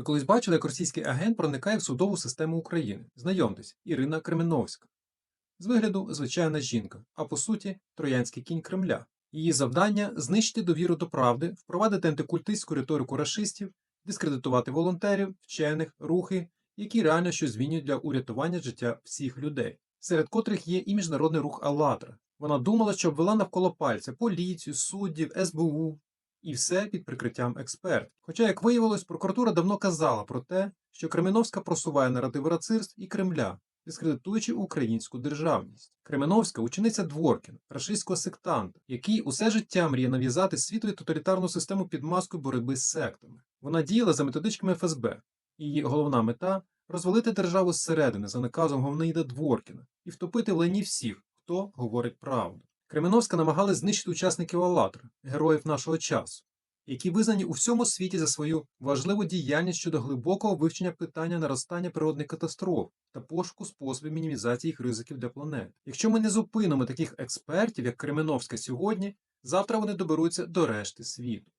Ви колись бачили, як російський агент проникає в судову систему України. Знайомтесь, Ірина Кременовська. З вигляду звичайна жінка, а по суті троянський кінь Кремля. Її завдання знищити довіру до правди, впровадити антикультистську риторику рашистів, дискредитувати волонтерів, вчених, рухи, які реально щось змінюють для урятування життя всіх людей, серед котрих є і міжнародний рух «АЛЛАТРА». Вона думала, що обвела навколо пальця поліцію, суддів, СБУ, і все під прикриттям експерт. Хоча, як виявилось, прокуратура давно казала про те, що Кременовська просуває наративи рацирств і Кремля, дискредитуючи українську державність. Кременовська учениця Дворкін, рашистського сектанта, який усе життя мріє нав'язати світові тоталітарну систему під маскою боротьби з сектами. Вона діяла за методичками ФСБ. Її головна мета розвалити державу зсередини за наказом Говнида Дворкіна і втопити в лайні всіх, хто говорить правду. Кременовська намагалась знищити учасників «АЛЛАТРА», героїв нашого часу, які визнані у всьому світі за свою важливу діяльність щодо глибокого вивчення питання наростання природних катастроф та пошуку способів мінімізації їх ризиків для планети. Якщо ми не зупинимо таких експертів, як Кременовська сьогодні, завтра вони доберуться до решти світу.